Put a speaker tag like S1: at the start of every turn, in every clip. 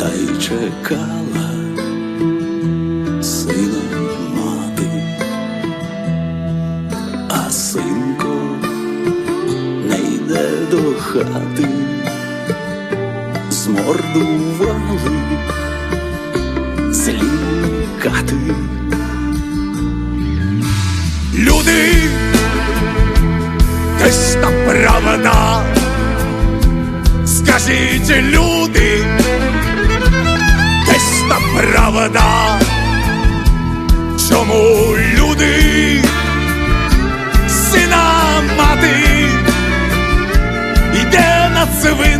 S1: чекала сина мати, а синко не йде до хати, змордували злі кати.
S2: Люди, десь та правда. Скажіть, люди, Чому люди, сина мати, йде на цвинтар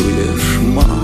S1: чуєш, мамо,